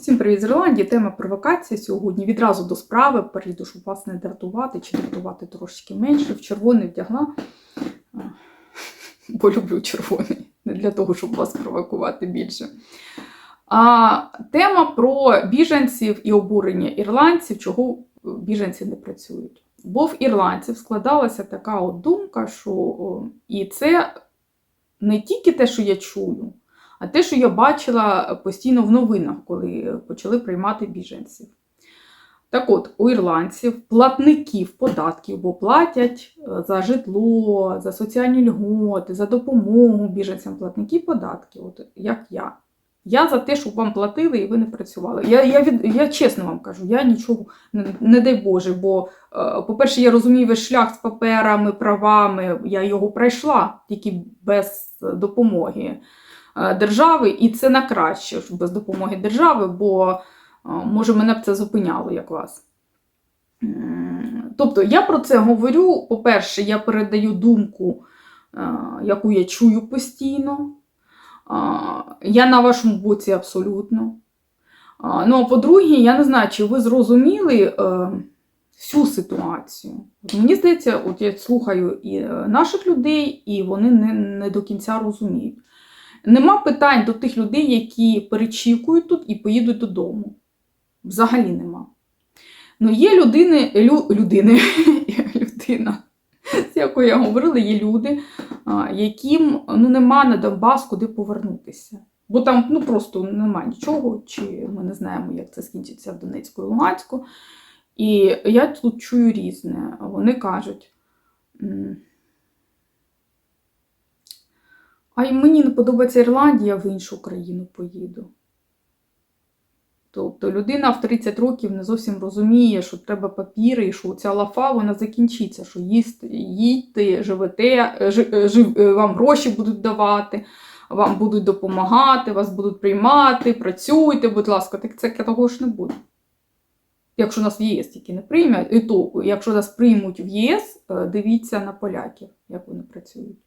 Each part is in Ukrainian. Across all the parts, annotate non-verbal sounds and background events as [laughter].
Всім привіт з Ірландії. Тема провокації сьогодні. Відразу до справи перейду, щоб вас не дратувати чи дратувати трошки менше. В червоний вдягла, бо люблю червоний, не для того, щоб вас провокувати більше. А, тема про біженців і обурення ірландців, чого біженці не працюють. Бо в ірландців складалася така от думка, що і це не тільки те, що я чую, а те, що я бачила постійно в новинах, коли почали приймати біженців. Так от, у ірландців платників податків, бо платять е, за житло, за соціальні льготи, за допомогу біженцям платники податків, от як я. Я за те, щоб вам платили і ви не працювали. Я я, від, я чесно вам кажу, я нічого не, не дай Боже, бо, е, по-перше, я розумію весь шлях з паперами, правами, я його пройшла тільки без допомоги е, держави, і це на краще без допомоги держави, бо е, може мене б це зупиняло, як вас. Тобто я про це говорю. По-перше, я передаю думку, е, яку я чую постійно. Я на вашому боці абсолютно. Ну, а по-друге, я не знаю, чи ви зрозуміли е, всю ситуацію. Мені здається, от я слухаю і е, наших людей, і вони не, не до кінця розуміють. Нема питань до тих людей, які перечікують тут і поїдуть додому. Взагалі нема. Ну, є людини, лю, людини, [laughs] людина, з якою я говорила, є люди, яким ну, нема на Донбас куди повернутися. Бо там ну, просто нема нічого, чи ми не знаємо, як це скінчиться в Донецьку і Луганську. І я тут чую різне. Вони кажуть. м, А й мені не подобається Ірландія, в іншу країну поїду. Тобто людина в 30 років не зовсім розуміє, що треба папіри, і що ця лафа вона закінчиться, що їсти, їдьте, живете, е, е, жив, е, вам гроші будуть давати, вам будуть допомагати, вас будуть приймати, працюйте, будь ласка, так це того ж не буде. Якщо нас в єС тільки не приймуть, і то, якщо нас приймуть в єС, дивіться на поляків, як вони працюють.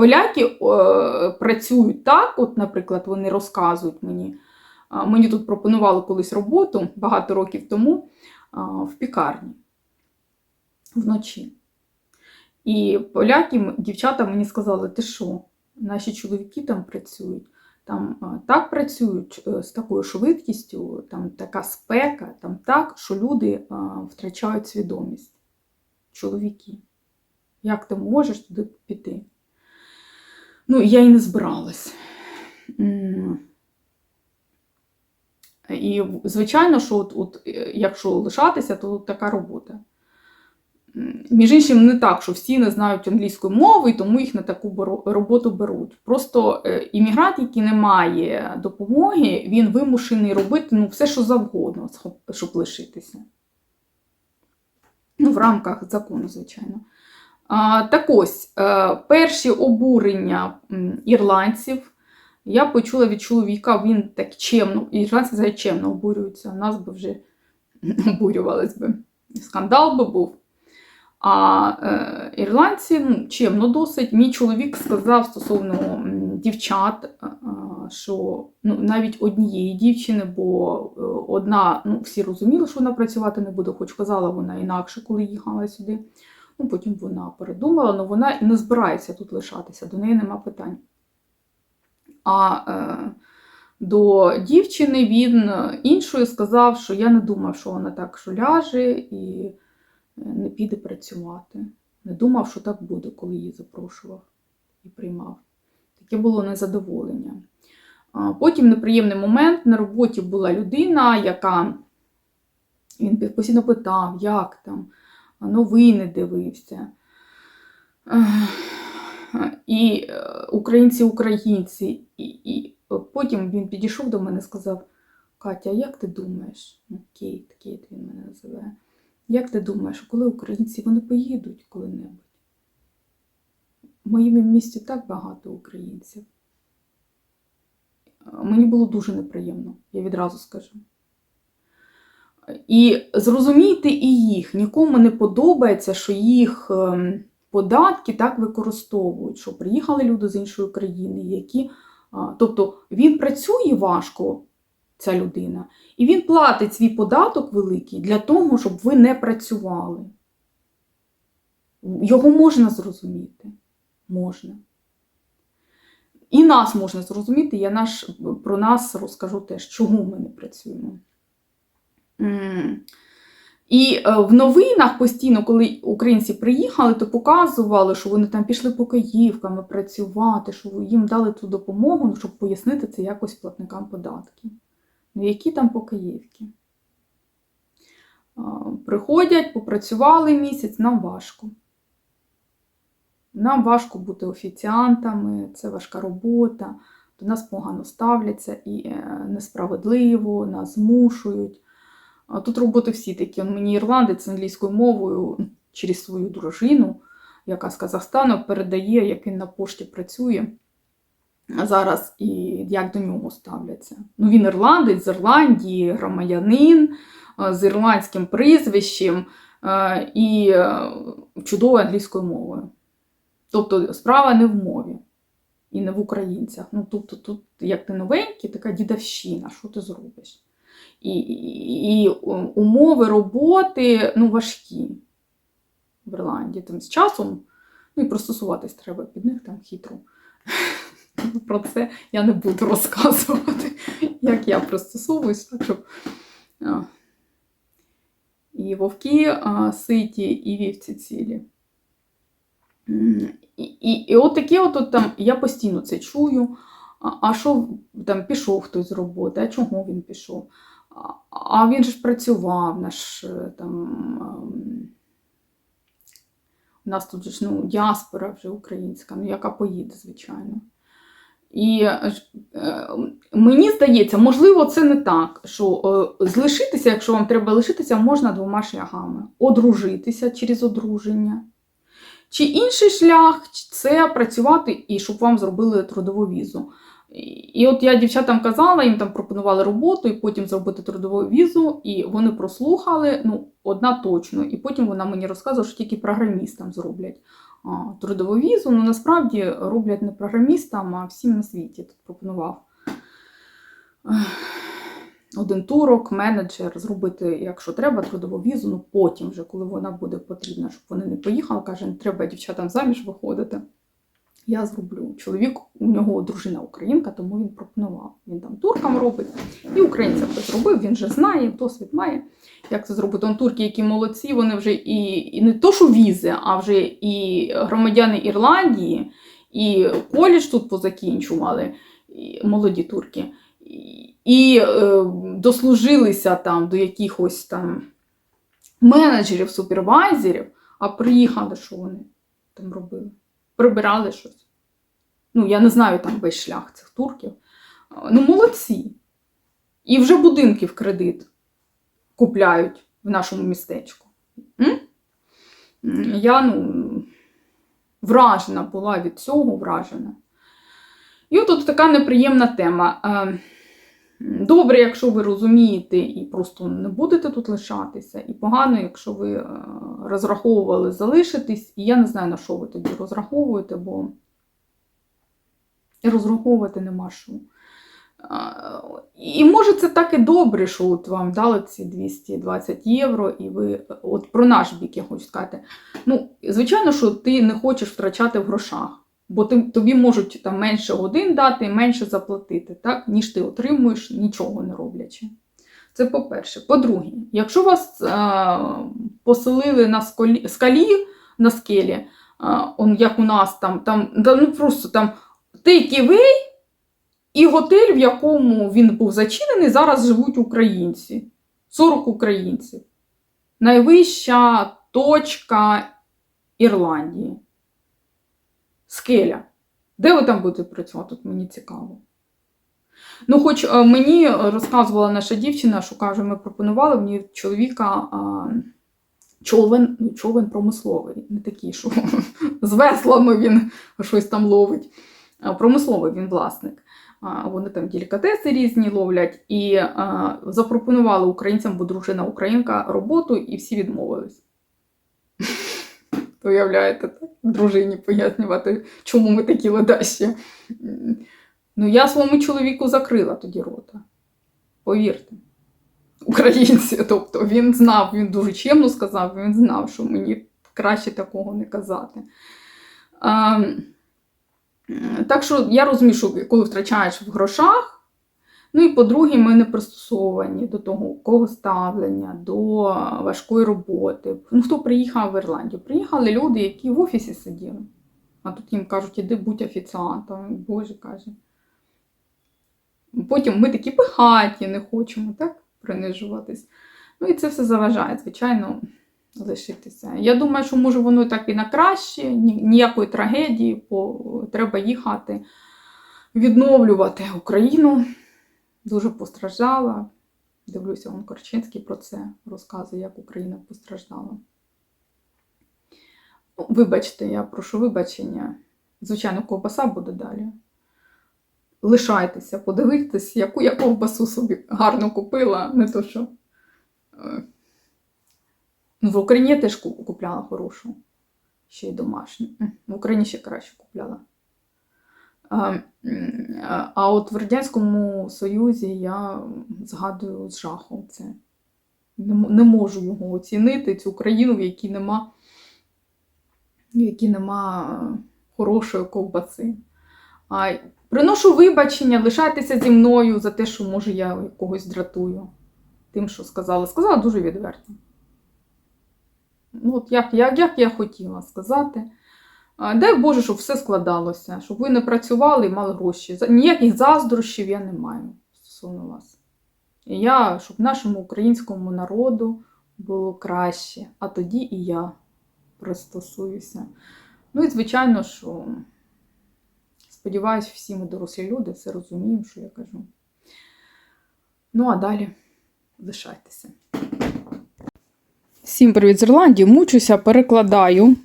Поляки е, працюють так, от, наприклад, вони розказують мені. А, Мені тут пропонували колись роботу багато років тому а, в пікарні вночі. І поляки, дівчата мені сказали, ти що, наші чоловіки там працюють, там а, так працюють е, з такою швидкістю, там така спека, там так, що люди втрачають свідомість. Чоловіки. Як ти можеш туди піти? Ну, я і не збиралась. І, звичайно, що от, от, е, якщо лишатися, то така робота. Між іншим, не так, що всі не знають англійської мови, і тому їх на таку роботу беруть. Просто е, іммігрант, який не має допомоги, він вимушений робити ну, все, що завгодно, щоб лишитися. Ну, в рамках закону, звичайно. Так ось, е, перші обурення ірландців я почула від чоловіка, він так чемно, ірландці взагалі чемно обурюються, нас би вже [laughs] обурювались би. Скандал би був. А е, ірландці ну, чемно досить. Мій чоловік сказав стосовно дівчат, е, що ну, навіть однієї дівчини, бо одна, ну, всі розуміли, що вона працювати не буде, хоч казала вона інакше, коли їхала сюди. Ну, потім вона передумала, але вона не збирається тут лишатися, до неї нема питань. А е, до дівчини він іншою сказав, що я не думав, що вона так що ляже і е, не піде працювати. Не думав, що так буде, коли її запрошував і приймав. Таке було незадоволення. Потім неприємний момент. На роботі була людина, яка він постійно питав, як там, новини дивився. Ех, І е, українці, українці. І, і потім він підійшов до мене і сказав: Катя, як ти думаєш? Ну, Кейт, Кейт він мене називає. Як ти думаєш, коли українці вони поїдуть коли-небудь? В моєму місті так багато українців. Мені було дуже неприємно, я відразу скажу. І зрозумійте і їх, нікому не подобається, що їх ем, податки так використовують, що приїхали люди з іншої країни, які. Тобто він працює важко, ця людина. І він платить свій податок великий для того, щоб ви не працювали. Його можна зрозуміти. Можна. І нас можна зрозуміти, я наш, про нас розкажу теж, чому ми не працюємо. І е, в новинах постійно, коли українці приїхали, то показували, що вони там пішли по Київками працювати, що їм дали ту допомогу, ну, щоб пояснити це якось платникам податків. Ну, які там покоївки? Приходять, попрацювали місяць, нам важко. Нам важко бути офіціантами, це важка робота, до нас погано ставляться і е, несправедливо, нас змушують. А Тут роботи всі такі. Он мені ірландець англійською мовою через свою дружину, яка з Казахстану передає, як він на пошті працює зараз і як до нього ставляться. Ну, він ірландець з Ірландії, громадянин е, з ірландським прізвищем е, і е, чудовою англійською мовою. Тобто справа не в мові і не в українцях. Ну, тобто, тут, як ти новенький, така дідовщина, що ти зробиш? І, і, умови роботи ну, важкі в Ірландії. Там з часом, ну і пристосуватись треба під них там хитро. [laughs] Про це я не буду розказувати, як я пристосовуюсь, так щоб і вовки а, ситі, і вівці цілі. І, і, і от таке от, от там, я постійно це чую. А, а що там пішов хтось з роботи, а чого він пішов? А, він ж працював, наш е, там. ем, У нас тут ж ну, діаспора вже українська, ну яка поїде, звичайно. І е, е, мені здається, можливо, це не так, що е, злишитися, якщо вам треба лишитися, можна двома шляхами: одружитися через одруження. Чи інший шлях це працювати і щоб вам зробили трудову візу. І- от я дівчатам казала, їм там пропонували роботу, і потім зробити трудову візу, і вони прослухали, ну, одна точно. І потім вона мені розказувала, що тільки програмістам зроблять трудову візу. Ну насправді роблять не програмістам, а всім на світі тут пропонував. Один турок, менеджер, зробити, якщо треба, трудову візу, ну потім вже, коли вона буде потрібна, щоб вони не поїхали, каже, не треба дівчатам заміж виходити. Я зроблю. Чоловік, у нього дружина українка, тому він пропонував. Він там туркам робить, і українцям це зробив, він вже знає, досвід має, як це зробити. Он турки, які молодці, вони вже і, і не то, що візи, а вже і громадяни Ірландії, і коледж тут позакінчували, і молоді турки. І, е, дослужилися там до якихось там менеджерів, супервайзерів, а приїхали, що вони там робили? Прибирали щось. Ну, я не знаю там весь шлях цих турків. Ну, молодці. І вже будинки в кредит купляють в нашому містечку. М? Я ну, вражена була від цього, вражена. І от тут така неприємна тема. Добре, якщо ви розумієте і просто не будете тут лишатися, і погано, якщо ви е, розраховували залишитись, і я не знаю, на що ви тоді розраховуєте, бо розраховувати нема що. І може це так і добре, що от вам дали ці 220 євро, і ви от про наш бік я хочу сказати. Ну, звичайно, що ти не хочеш втрачати в грошах, бо ти, тобі можуть там менше годин дати, менше заплатити, так, ніж ти отримуєш, нічого не роблячи. Це по-перше. По-друге, якщо вас а, поселили на скалі, скалі на скелі, а, як у нас там, там да, ну просто там тейківей, і готель, в якому він був зачинений, зараз живуть українці. 40 українців. Найвища точка Ірландії. Скеля. Де ви там будете працювати? Тут мені цікаво. Ну, хоч е, мені розказувала наша дівчина, що каже, ми пропонували мені чоловіка а, човен, ну, човен промисловий, не такий, що [laughs] з веслами він щось там ловить. А, Промисловий він власник. А, Вони там делікатеси різні ловлять і а, запропонували українцям, бо дружина українка, роботу, і всі відмовились. Уявляєте, так? дружині пояснювати, чому ми такі ледащі. Ну, я своєму чоловіку закрила тоді рота. повірте. Українці, тобто він знав, він дуже чемно сказав, він знав, що мені краще такого не казати. А, так що я розумію, що коли втрачаєш в грошах, ну і по-друге, ми не пристосовані до того, кого ставлення, до важкої роботи. Ну, хто приїхав в Ірландію? Приїхали люди, які в офісі сиділи. А тут їм кажуть, іди будь офіціантом. Боже каже. Потім ми такі пихаті, не хочемо так принижуватись. Ну і це все заважає, звичайно, лишитися. Я думаю, що може воно так і на краще, ніякої трагедії, бо треба їхати, відновлювати Україну. Дуже постраждала. Дивлюся, он Корчинський про це розказує, як Україна постраждала. Ну, вибачте, я прошу вибачення. Звичайно, ковбаса буде далі. Лишайтеся, подивитесь, яку я ковбасу собі гарно купила, не то що. е, Ну, в Україні я теж купляла хорошу, ще й домашню. В Україні ще краще купляла. А, от в Радянському Союзі я згадую з жахом це. Не, можу його оцінити, цю країну, в якій нема, в якій нема е, хорошої ковбаси. А, приношу вибачення, лишайтеся зі мною за те, що може я когось дратую. Тим, що сказала. Сказала дуже відверто. Ну, от як, як, як я хотіла сказати. Дай Боже, щоб все складалося, щоб ви не працювали і мали гроші. Ніяких заздрощів я не маю стосовно вас. І я, щоб нашому українському народу було краще, а тоді і я пристосуюся. Ну і звичайно, що сподіваюсь, всі ми дорослі люди все розуміємо, що я кажу. Ну, а далі лишайтеся. Всім привіт з Ірландії. Мучуся, перекладаю.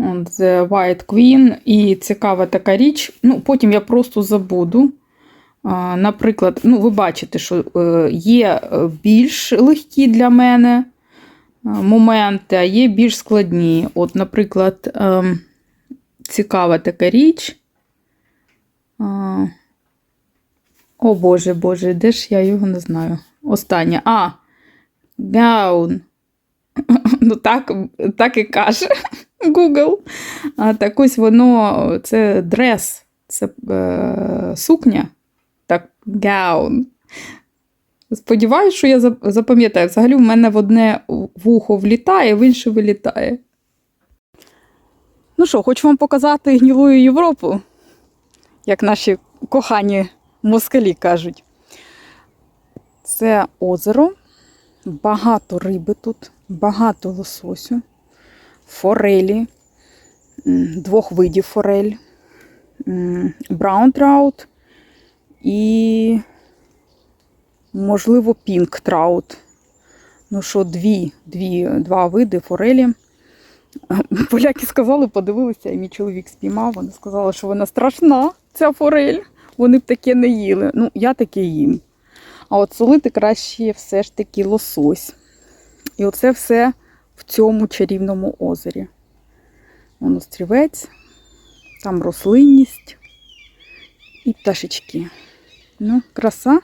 The White Queen. І цікава така річ. Ну, потім я просто забуду. Наприклад, ну, ви бачите, що е, є е, більш легкі для мене е, моменти, а є більш складні. От, наприклад, цікава така річ. О Боже, Боже, де ж я його не знаю. Останнє. А, гаун. [laughs] Ну, так, так і каже Google. А, так ось воно, це дрес, це е, сукня. Так, гаун. Сподіваюсь, що я запам'ятаю. Взагалі, в мене в одне вухо влітає, в інше вилітає. Ну що, хочу вам показати гнілу Європу, як наші кохані москалі кажуть. Це озеро, багато риби тут, багато лососю, форелі, двох видів форель, браун траут і, можливо, пінк траут. Ну що, дві, дві, два види форелі. [laughs] Поляки сказали, подивилися, і мій чоловік спіймав. Вони сказали, що вона страшна, ця форель. Вони б таке не їли. Ну, я таке їм. А от солити краще все ж таки лосось. І оце все в цьому чарівному озері. Вон острівець, там рослинність і пташечки. Ну, краса.